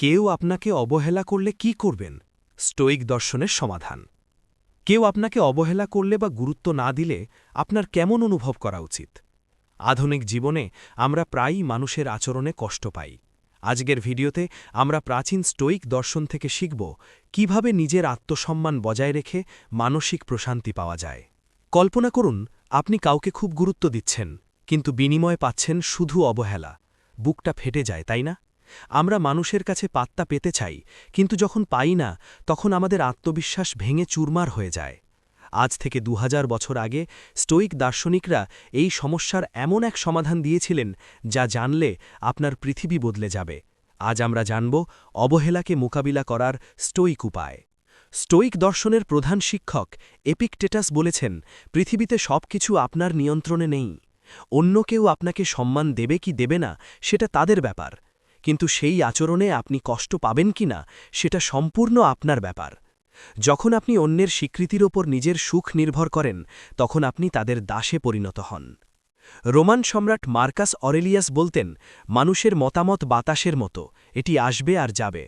কেউ আপনাকে অবহেলা করলে কি করবেন? স্টোইক দর্শনের সমাধান। কেউ আপনাকে অবহেলা করলে বা গুরুত্ব না দিলে আপনার কেমন অনুভব করা উচিত? আধুনিক জীবনে আমরা প্রায়ই মানুষের আচরণে কষ্ট পাই। আজকের ভিডিওতে আমরা প্রাচীন স্টোইক দর্শন থেকে শিখব কীভাবে নিজের আত্মসম্মান বজায় রেখে মানসিক প্রশান্তি পাওয়া যায়। কল্পনা করুন, আপনি কাউকে খুব গুরুত্ব দিচ্ছেন, কিন্তু বিনিময় পাচ্ছেন শুধু অবহেলা। বুকটা ফেটে যায়, তাই না? আমরা মানুষের কাছে পাত্তা পেতে চাই, কিন্তু যখন পাই না, তখন আমাদের আত্মবিশ্বাস ভেঙে চুরমার হয়ে যায়। আজ থেকে দু বছর আগে স্টোইক দার্শনিকরা এই সমস্যার এমন এক সমাধান দিয়েছিলেন, যা জানলে আপনার পৃথিবী বদলে যাবে। আজ আমরা জানব অবহেলাকে মোকাবিলা করার স্টোইক উপায়। স্টোইক দর্শনের প্রধান শিক্ষক এপিকটেটাস বলেছেন, পৃথিবীতে সব কিছু আপনার নিয়ন্ত্রণে নেই। অন্য কেউ আপনাকে সম্মান দেবে কি দেবে না, সেটা তাদের ব্যাপার। কিন্তু সেই আচরণে আপনি কষ্ট পাবেন কি না, সেটা সম্পূর্ণ আপনার ব্যাপার। যখন আপনি অন্যের স্বীকৃতির ওপর নিজের সুখ নির্ভর করেন, তখন আপনি তাদের দাসে পরিণত হন। রোমান সম্রাট মার্কাস অরেলিয়াস বলতেন, মানুষের মতামত বাতাসের মতো, এটি আসবে আর যাবে।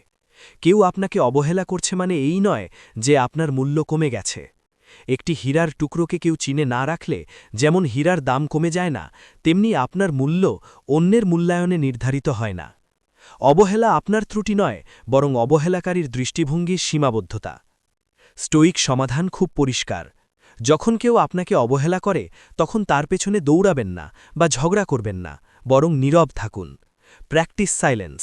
কেউ আপনাকে অবহেলা করছে মানে এই নয় যে আপনার মূল্য কমে গেছে। একটি হীরার টুকরোকে কেউ চিনে না রাখলে, যেমন হীরার দাম কমে যায় না, তেমনি আপনার মূল্য অন্যের মূল্যায়নে নির্ধারিত হয় না। অবহেলা আপনার ত্রুটি নয়, বরং অবহেলাকারীর দৃষ্টিভঙ্গির সীমাবদ্ধতা। স্টোইক সমাধান খুব পরিষ্কার। যখন কেউ আপনাকে অবহেলা করে, তখন তার পেছনে দৌড়াবেন না বা ঝগড়া করবেন না, বরং নীরব থাকুন। Practice silence.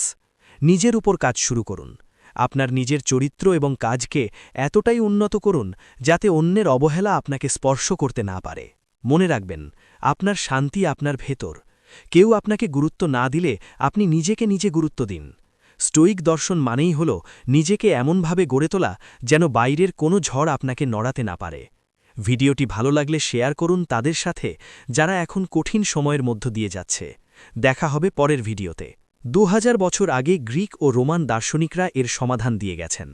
নিজের উপর কাজ শুরু করুন। আপনার নিজের চরিত্র এবং কাজকে এতটাই উন্নত করুন, যাতে অন্যের অবহেলা আপনাকে স্পর্শ করতে না পারে। মনে রাখবেন, আপনার শান্তি আপনার ভেতর। কেউ আপনাকে গুরুত্ব না দিলে আপনি নিজেকে নিজে গুরুত্ব দিন। স্টোইক দর্শন মানেই হল নিজেকে এমনভাবে গড়ে তোলা যেন বাইরের কোনো ঝড় আপনাকে নড়াতে না পারে। ভিডিওটি ভালো লাগলে শেয়ার করুন তাদের সাথে যারা এখন কঠিন সময়ের মধ্য দিয়ে যাচ্ছে। দেখা হবে পরের ভিডিওতে। দু হাজার বছর আগে গ্রিক ও রোমান দার্শনিকরা এর সমাধান দিয়ে গেছেন।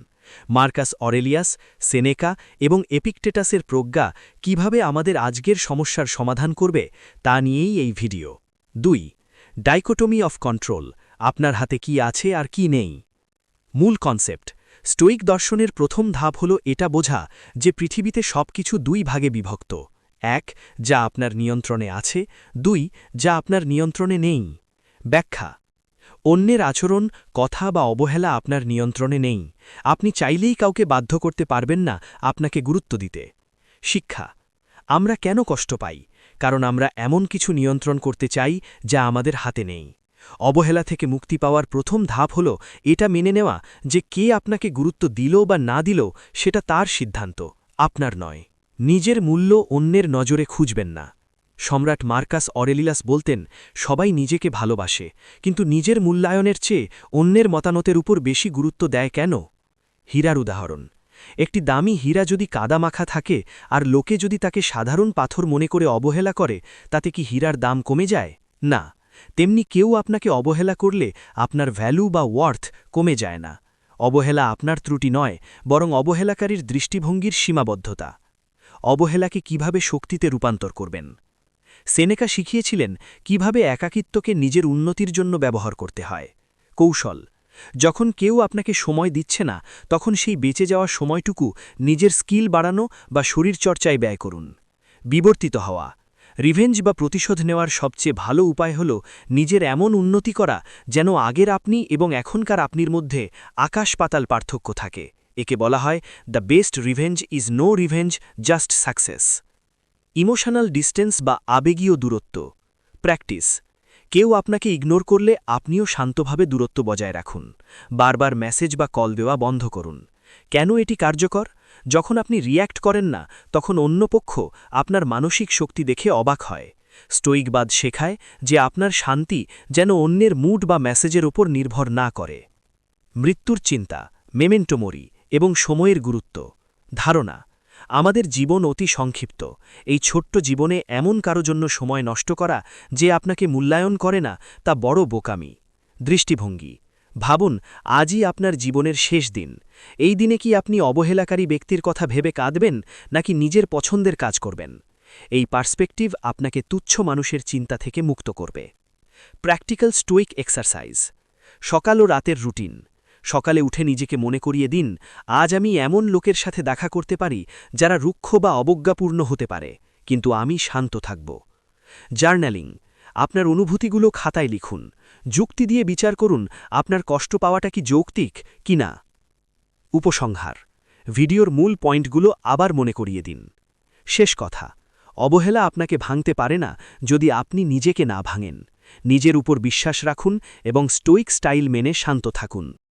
মার্কাস অরেলিয়াস, সেনেকা এবং এপিকটেটাসের প্রজ্ঞা কীভাবে আমাদের আজকের সমস্যার সমাধান করবে তা নিয়েই এই ভিডিও। দুই, ডাইকোটমি অফ কন্ট্রোল, আপনার হাতে কি আছে আর কি নেই। মূল কনসেপ্ট, স্টোইক দর্শনের প্রথম ধাপ হল এটা বোঝা যে পৃথিবীতে সব কিছু দুই ভাগে বিভক্ত। এক, যা আপনার নিয়ন্ত্রণে আছে। দুই, যা আপনার নিয়ন্ত্রণে নেই। ব্যাখ্যা, অন্যের আচরণ, কথা বা অবহেলা আপনার নিয়ন্ত্রণে নেই। আপনি চাইলেই কাউকে বাধ্য করতে পারবেন না আপনাকে গুরুত্ব দিতে। শিক্ষা, আমরা কেন কষ্ট পাই? কারণ আমরা এমন কিছু নিয়ন্ত্রণ করতে চাই যা আমাদের হাতে নেই। অবহেলা থেকে মুক্তি পাওয়ার প্রথম ধাপ হল এটা মেনে নেওয়া যে কে আপনাকে গুরুত্ব দিল বা না দিল সেটা তার সিদ্ধান্ত, আপনার নয়। নিজের মূল্য অন্যের নজরে খুঁজবেন না। সম্রাট মার্কাস অরেলিলাস বলতেন, সবাই নিজেকে ভালোবাসে, কিন্তু নিজের মূল্যায়নের চেয়ে অন্যের মতানতের উপর বেশি গুরুত্ব দেয় কেন? হীরার উদাহরণ একটি দামি হীরা যদি কাদা মাখা থাকে, আর লোকে যদি তাকে সাধারণ পাথর মনে করে অবহেলা করে, তাতে কি হীরার দাম কমে যায়? না, তেমনি কেউ আপনাকে অবহেলা করলে আপনার ভ্যালু বা ওয়ার্থ কমে যায় না। অবহেলা আপনার ত্রুটি নয়, বরং অবহেলাকারীর দৃষ্টিভঙ্গির সীমাবদ্ধতা। অবহেলাকে কীভাবে শক্তিতে রূপান্তর করবেন? সেনেকা শিখিয়েছিলেন কীভাবে একাকিত্বকে নিজের উন্নতির জন্য ব্যবহার করতে হয়। কৌশল যখন কেউ আপনাকে সময় দিচ্ছে না, তখন সেই বেঁচে যাওয়া সময়টুকু নিজের স্কিল বাড়ানো বা শরীর চর্চায় ব্যয় করুন। বিবর্তিত হওয়া। রিভেঞ্জ বা প্রতিশোধ নেওয়ার সবচেয়ে ভালো উপায় হল নিজের এমন উন্নতি করা যেন আগের আপনি এবং এখনকার আপনির মধ্যে আকাশ পাতাল পার্থক্য থাকে। একে বলা হয় the best revenge is no revenge, just success emotional distance বা আবেগীয় দূরত্ব। প্র্যাকটিস। কেউ আপনাকে ইগনোর করলে আপনিও শান্তভাবে দূরত্ব বজায় রাখুন। বারবার মেসেজ বা কল দেওয়া বন্ধ করুন। কেন এটি কার্যকর? যখন আপনি রিয়্যাক্ট করেন না, তখন অন্য পক্ষ আপনার মানসিক শক্তি দেখে অবাক হয়। স্টোইকবাদ শেখায় যে আপনার শান্তি যেন অন্যের মুড বা মেসেজের ওপর নির্ভর না করে। মৃত্যুর চিন্তা মেমেন্টোমরি এবং সময়ের গুরুত্ব। ধারণা আমাদের জীবন অতি সংক্ষিপ্ত। এই ছোট্ট জীবনে এমন কারও জন্য সময় নষ্ট করা যে আপনাকে মূল্যায়ন করে না, তা বড় বোকামি। দৃষ্টিভঙ্গি। ভাবুন, আজই আপনার জীবনের শেষ দিন। এই দিনে কি আপনি অবহেলাকারী ব্যক্তির কথা ভেবে কাঁদবেন, নাকি নিজের পছন্দের কাজ করবেন? এই পার্সপেক্টিভ আপনাকে তুচ্ছ মানুষের চিন্তা থেকে মুক্ত করবে। Practical stoic exercise. সকাল ও রাতের রুটিন। সকালে উঠে নিজেকে মনে করিয়ে দিন, আজ আমি এমন লোকের সাথে দেখা করতে পারি যারা রুক্ষ বা অবজ্ঞাপূর্ণ হতে পারে, কিন্তু আমি শান্ত থাকব। জার্নালিং, আপনার অনুভূতিগুলো খাতায় লিখুন, যুক্তি দিয়ে বিচার করুন, আপনার কষ্ট পাওয়াটা কি যৌক্তিক কি না। উপসংহার, ভিডিওর মূল পয়েন্টগুলো আবার মনে করিয়ে দিন। শেষ কথা, অবহেলা আপনাকে ভাঙতে পারে না যদি আপনি নিজেকে না ভাঙেন। নিজের উপর বিশ্বাস রাখুন এবং স্টোইক স্টাইল মেনে শান্ত থাকুন।